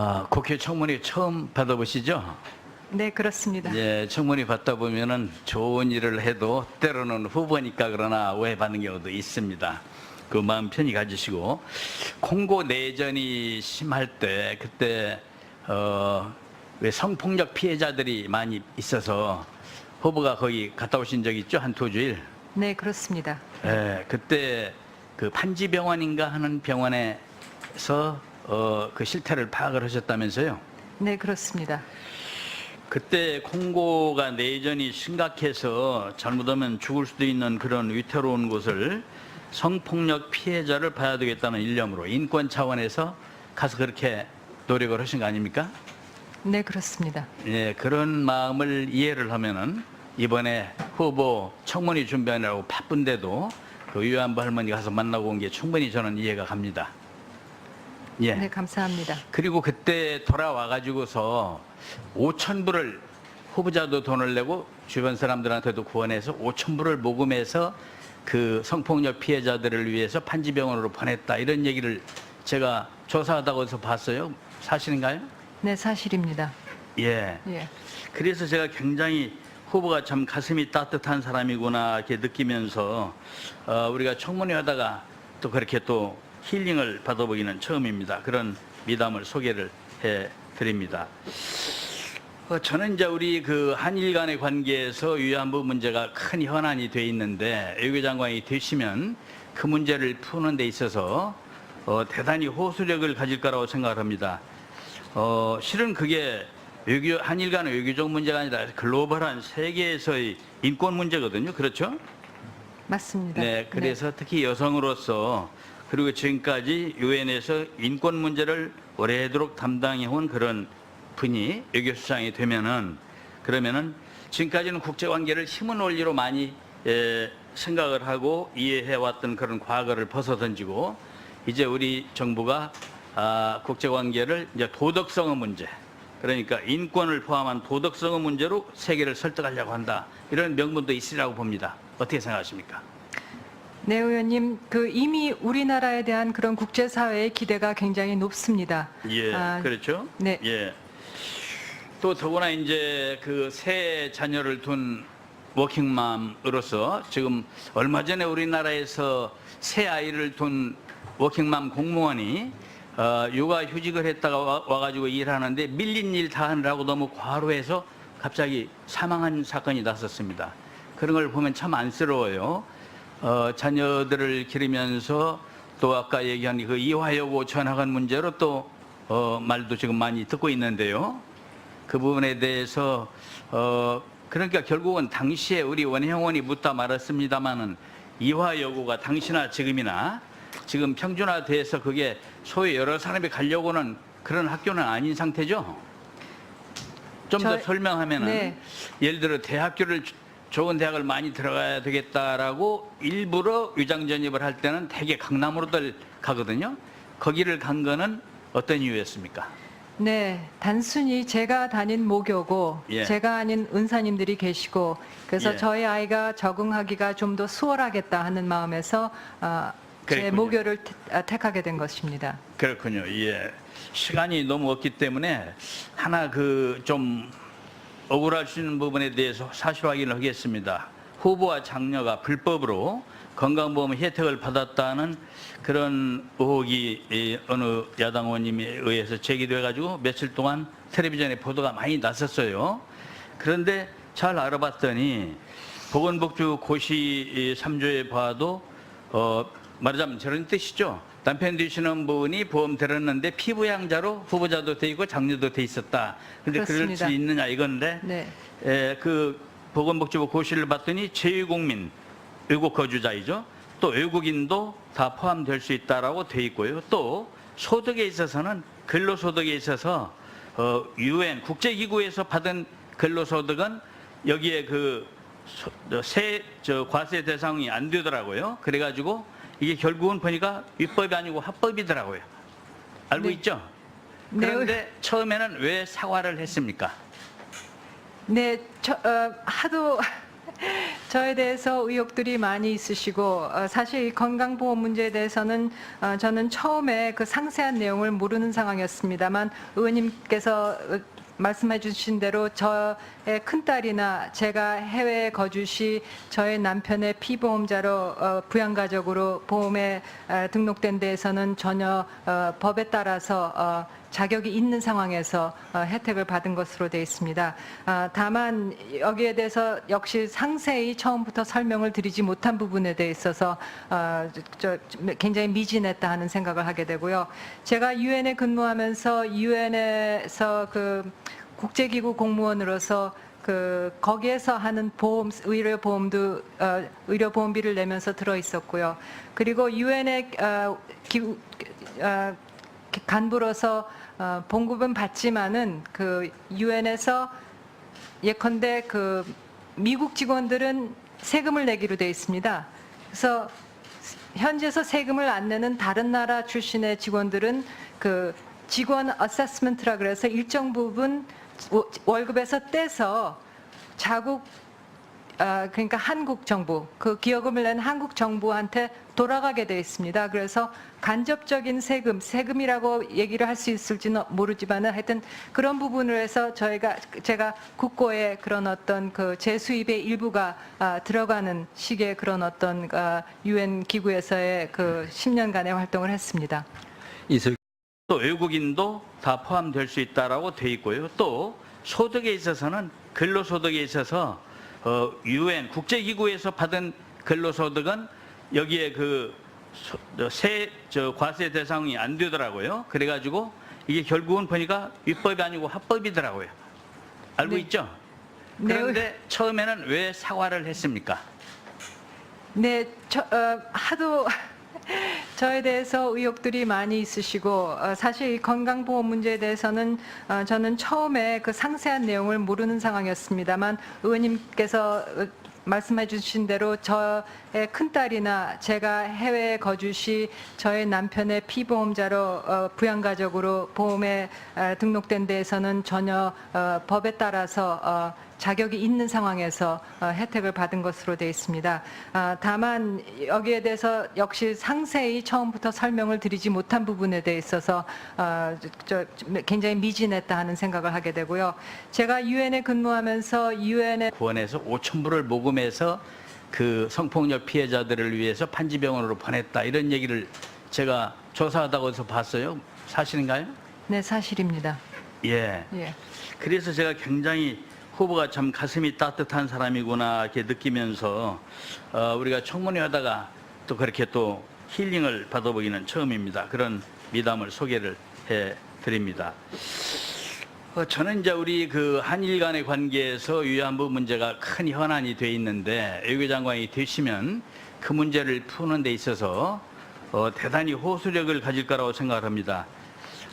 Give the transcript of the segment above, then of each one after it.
아, 국회 청문회 처음 받아보시죠? 네, 그렇습니다. 예, 청문회 받다 보면은 좋은 일을 해도 때로는 후보니까 그러나 오해받는 경우도 있습니다. 그 마음 편히 가지시고 콩고 내전이 심할 때 그때 어, 왜 성폭력 피해자들이 많이 있어서 후보가 거기 갔다 오신 적 있죠? 한 두 주일. 네, 그렇습니다. 예, 그때 그 판지병원인가 하는 병원에서 어, 그 실태를 파악을 하셨다면서요? 네, 그렇습니다. 그때 콩고가 내전이 심각해서 잘못하면 죽을 수도 있는 그런 위태로운 곳을 성폭력 피해자를 봐야 되겠다는 일념으로 인권 차원에서 가서 그렇게 노력을 하신 거 아닙니까? 네, 그렇습니다. 예, 그런 마음을 이해를 하면은 이번에 후보 청문회 준비하느라고 바쁜데도 그 위안부 할머니 가서 만나고 온 게 충분히 저는 이해가 갑니다. 예. 네, 감사합니다. 그리고 그때 돌아와 가지고서 5천 불을 후보자도 돈을 내고 주변 사람들한테도 구원해서 5천 불을 모금해서 그 성폭력 피해자들을 위해서 판지병원으로 보냈다 이런 얘기를 제가 조사하다고 해서 봤어요. 사실인가요? 네, 사실입니다. 예. 예. 그래서 제가 굉장히 후보가 참 가슴이 따뜻한 사람이구나 이렇게 느끼면서 어, 우리가 청문회 하다가 또 그렇게 또 힐링을 받아보기는 처음입니다. 그런 미담을 소개를 해 드립니다. 어, 저는 이제 우리 그 한일 간의 관계에서 위안부 문제가 큰 현안이 돼 있는데 외교 장관이 되시면 그 문제를 푸는 데 있어서 어, 대단히 호소력을 가질 거라고 생각을 합니다. 어, 실은 그게 외교 한일 간의 외교적 문제가 아니라 글로벌한 세계에서의 인권 문제거든요. 그렇죠? 맞습니다. 네, 그래서 특히 여성으로서 그리고 지금까지 유엔에서 인권 문제를 오래도록 담당해 온 그런 분이 외교 수장이 되면은 그러면은 지금까지는 국제 관계를 힘은 원리로 많이 에, 생각을 하고 이해해 왔던 그런 과거를 벗어던지고 이제 우리 정부가 아, 국제 관계를 이제 도덕성의 문제 그러니까 인권을 포함한 도덕성의 문제로 세계를 설득하려고 한다 이런 명분도 있으리라고 봅니다. 어떻게 생각하십니까? 네, 의원님, 그 이미 우리나라에 대한 그런 국제사회의 기대가 굉장히 높습니다. 예, 아, 그렇죠. 네. 예. 또 더구나 이제 그 새 자녀를 둔 워킹맘으로서 지금 얼마 전에 우리나라에서 새 아이를 둔 워킹맘 공무원이 어, 육아 휴직을 했다가 와, 와가지고 일하는데 밀린 일 다 하느라고 너무 과로해서 갑자기 사망한 사건이 났었습니다. 그런 걸 보면 참 안쓰러워요. 어, 자녀들을 기르면서 또 아까 얘기한 그 이화여고 전학한 문제로 또 어, 말도 지금 많이 듣고 있는데요. 그 부분에 대해서 어, 그러니까 결국은 당시에 우리 원형원이 묻다 말았습니다마는 이화 여고가 당시나 지금이나 지금 평준화돼서 그게 소위 여러 사람이 가려고는 그런 학교는 아닌 상태죠. 좀더 저- 설명하면은 네. 예를 들어 대학교를 주- 좋은 대학을 많이 들어가야 되겠다라고 일부러 위장 전입을 할 때는 대개 강남으로들 가거든요. 거기를 간 거는 어떤 이유였습니까? 네, 단순히 제가 다닌 모교고 예. 제가 아닌 은사님들이 계시고 그래서 예. 저희 아이가 적응하기가 좀 더 수월하겠다 하는 마음에서 아, 제. 모교를 택- 아, 택하게 된 것입니다. 그렇군요. 예. 시간이 너무 없기 때문에 하나 그좀 억울할 수 있는 부분에 대해서 사실 확인을 하겠습니다. 후보와 장녀가 불법으로 건강보험 혜택을 받았다는 그런 의혹이 이 어느 야당 의원님에 의해서 제기돼 가지고 며칠 동안 텔레비전에 보도가 많이 났었어요. 그런데 잘 알아봤더니 보건복지부 고시 3조에 봐도 어, 말하자면 저런 뜻이죠. 남편 되시는 분이 보험 들었는데 피부양자로 후보자도 돼 있고 장녀도 돼 있었다. 근데 그럴 그렇습니다. 수 있느냐 이건데 네. 에, 그 보건복지부 고시를 봤더니 제2국민 외국 거주자이죠. 또 외국인도 다 포함될 수 있다라고 돼 있고요. 또 소득에 있어서는 근로소득에 있어서 어, 유엔 국제기구에서 받은 근로소득은 여기에 그 세 저 과세 대상이 안 되더라고요. 그래가지고 이게 결국은 보니까 위법이 아니고 합법이더라고요. 알고 네. 있죠? 네, 그런데 처음에는 왜 사과를 했습니까? 네, 저, 어, 하도 저에 대해서 의혹들이 많이 있으시고 어, 사실 이 건강보험 문제에 대해서는 어, 저는 처음에 그 상세한 내용을 모르는 상황이었습니다만 의원님께서 어, 말씀해 주신 대로 저의 큰딸이나 제가 해외에 거주 시 저의 남편의 피보험자로 어, 부양가족으로 보험에 어, 등록된 데에서는 전혀 어, 법에 따라서 어, 자격이 있는 상황에서 어, 혜택을 받은 것으로 되어 있습니다. 아, 다만 여기에 대해서 역시 상세히 처음부터 설명을 드리지 못한 부분에 대해 있어서 어, 굉장히 미진했다 하는 생각을 하게 되고요. 제가 유엔에 근무하면서 유엔에서 그 국제기구 공무원으로서 그 거기에서 하는 보험 의료 보험도 어, 의료 보험비를 내면서 들어 있었고요. 그리고 유엔의 어, 기구 어, 간부로서 어, 봉급은 받지만은 그 유엔에서 예컨대 그 미국 직원들은 세금을 내기로 돼 있습니다. 그래서 현지에서 세금을 안 내는 다른 나라 출신의 직원들은 그 직원 어세스먼트라 그래서 일정 부분 워- 월급에서 떼서 자국 아, 그러니까 한국 정부 그 기여금을 낸 한국 정부한테 돌아가게 돼 있습니다. 그래서 간접적인 세금, 세금이라고 얘기를 할 수 있을지는 모르지만은 하여튼 그런 부분을 해서 저희가 제가 국고에 그런 어떤 그 재수입의 일부가 아, 들어가는 식의 그런 어떤 아, 유엔 기구에서의 그 10년간의 활동을 했습니다. 또 외국인도 다 포함될 수 있다라고 돼 있고요. 또 소득에 있어서는 근로소득에 있어서 어, 유엔 국제기구에서 받은 근로소득은 여기에 그세저 과세 대상이 안 되더라고요. 그래가지고 이게 결국은 보니까 위법이 아니고 합법이더라고요. 알고 네. 있죠? 네, 그런데 처음에는 왜 사과를 했습니까? 네, 저, 어, 하도 저에 대해서 의혹들이 많이 있으시고 어, 사실 이 건강보험 문제에 대해서는 어, 저는 처음에 그 상세한 내용을 모르는 상황이었습니다만 의원님께서 어, 말씀해 주신 대로 저의 큰딸이나 제가 해외에 거주 시 저의 남편의 피보험자로 어, 부양가족으로 보험에 어, 등록된 데에서는 전혀 어, 법에 따라서 어, 자격이 있는 상황에서 어, 혜택을 받은 것으로 되어 있습니다. 아, 다만 여기에 대해서 역시 상세히 처음부터 설명을 드리지 못한 부분에 대해 있어서 어, 굉장히 미진했다 하는 생각을 하게 되고요. 제가 유엔에 근무하면서 유엔에 구원에서 5천 불을 모금해서 그 성폭력 피해자들을 위해서 판지병원으로 보냈다 이런 얘기를 제가 조사하다고 해서 봤어요. 사실인가요? 네 사실입니다. 예. 예. 그래서 제가 굉장히 후보가 참 가슴이 따뜻한 사람이구나 이렇게 느끼면서 어, 우리가 청문회 하다가 또 그렇게 또 힐링을 받아보기는 처음입니다. 그런 미담을 소개를 해 드립니다. 어, 저는 이제 우리 그 한일 간의 관계에서 위안부 문제가 큰 현안이 돼 있는데 외교 장관이 되시면 그 문제를 푸는 데 있어서 어, 대단히 호소력을 가질 거라고 생각합니다.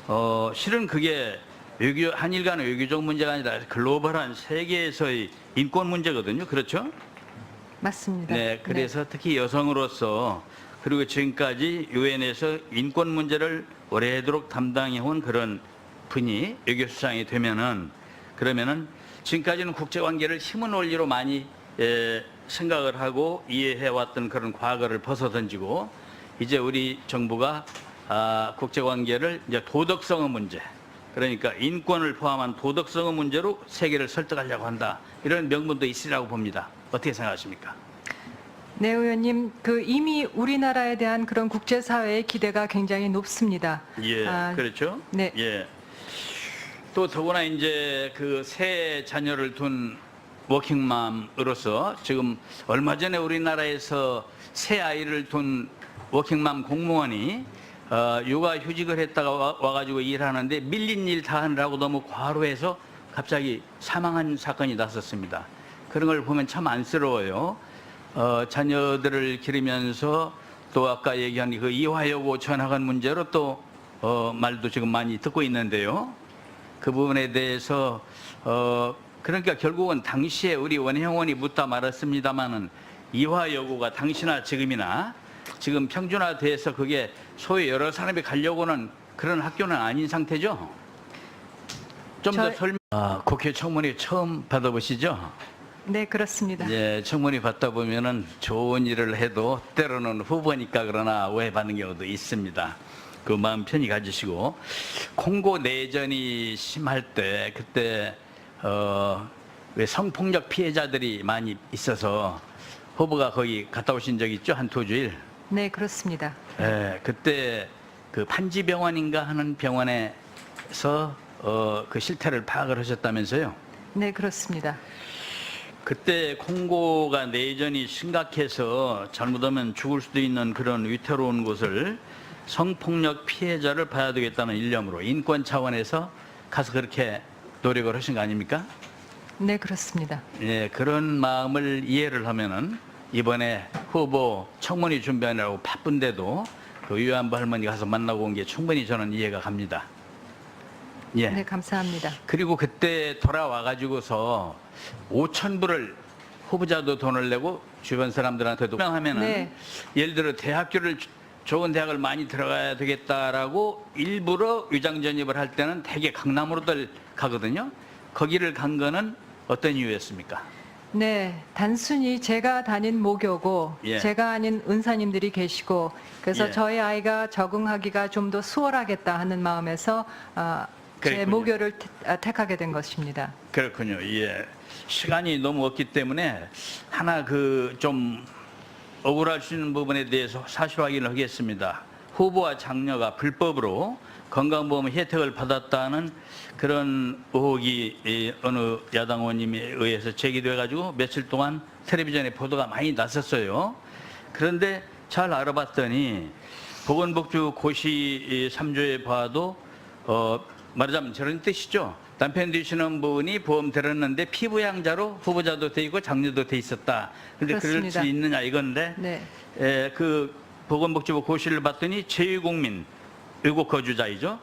어, 실은 그게 외교 한일 간의 외교적 문제가 아니라 글로벌한 세계에서의 인권 문제거든요. 그렇죠? 맞습니다. 네, 그래서 특히 여성으로서 그리고 지금까지 유엔에서 인권 문제를 오래도록 담당해온 그런 분이 외교 수장이 되면은 그러면은 지금까지는 국제 관계를 힘은 원리로 많이 에, 생각을 하고 이해해왔던 그런 과거를 벗어던지고 이제 우리 정부가 아, 국제 관계를 이제 도덕성의 문제 그러니까 인권을 포함한 도덕성의 문제로 세계를 설득하려고 한다 이런 명분도 있으리라고 봅니다. 어떻게 생각하십니까? 네, 의원님, 그 이미 우리나라에 대한 그런 국제사회의 기대가 굉장히 높습니다. 예, 아, 그렇죠. 네. 예. 또 더구나 이제 그 새 자녀를 둔 워킹맘으로서 지금 얼마 전에 우리나라에서 새 아이를 둔 워킹맘 공무원이 어, 육아 휴직을 했다가 와, 와가지고 일하는데 밀린 일 다 하느라고 너무 과로해서 갑자기 사망한 사건이 났었습니다. 그런 걸 보면 참 안쓰러워요. 어, 자녀들을 기르면서 또 아까 얘기한 그 이화 여고 전학한 문제로 또 어, 말도 지금 많이 듣고 있는데요. 그 부분에 대해서 어, 그러니까 결국은 당시에 우리 원혜원이 묻다 말았습니다마는 이화 여고가 당시나 지금이나 지금 평준화돼서 그게 소위 여러 사람이 가려고는 그런 학교는 아닌 상태죠. 좀 더 저- 설명. 아, 국회 청문회 처음 받아보시죠? 네, 그렇습니다. 예, 청문회 받다 보면은 좋은 일을 해도 때로는 후보니까 그러나 오해받는 경우도 있습니다. 그 마음 편히 가지시고 콩고 내전이 심할 때 그때 어왜 성폭력 피해자들이 많이 있어서 후보가 거기 갔다 오신 적 있죠 한 두 주일. 네, 그렇습니다. 예, 그때 그 판지병원인가 하는 병원에서 어, 그 실태를 파악을 하셨다면서요? 네, 그렇습니다. 그때 콩고가 내전이 심각해서 잘못하면 죽을 수도 있는 그런 위태로운 곳을 성폭력 피해자를 봐야 되겠다는 일념으로 인권 차원에서 가서 그렇게 노력을 하신 거 아닙니까? 네, 그렇습니다. 예, 그런 마음을 이해를 하면은 이번에 후보 청문회 준비하느라고 바쁜데도 그 위안부 할머니 가서 만나고 온 게 충분히 저는 이해가 갑니다. 예. 네, 감사합니다. 그리고 그때 돌아와 가지고서 5천 불을 후보자도 돈을 내고 주변 사람들한테도 하면은 네. 예를 들어 대학교를 주- 좋은 대학을 많이 들어가야 되겠다라고 일부러 위장 전입을 할 때는 대개 강남으로들 가거든요. 거기를 간 거는 어떤 이유였습니까? 네, 단순히 제가 다닌 모교고 예. 제가 아닌 은사님들이 계시고 그래서 예. 저희 아이가 적응하기가 좀 더 수월하겠다 하는 마음에서 아, 제 그랬군요. 모교를 택- 아, 택하게 된 것입니다. 그렇군요. 예. 시간이 너무 없기 때문에 하나 그 좀 억울할 수 있는 부분에 대해서 사실 확인을 하겠습니다. 후보와 장녀가 불법으로 건강보험 혜택을 받았다는 그런 의혹이 이 어느 야당 의원님에 의해서 제기돼 가지고 며칠 동안 텔레비전에 보도가 많이 났었어요. 그런데 잘 알아봤더니 보건복지부 고시 3조에 봐도 어, 말하자면 저런 뜻이죠. 남편 되시는 분이 보험 들었는데 피부양자로 후보자도 돼 있고 장녀도 돼 있었다. 근데 그럴. 수 있느냐 이건데 네, 에, 그 보건복지부 고시를 봤더니 제2국민 외국 거주자이죠.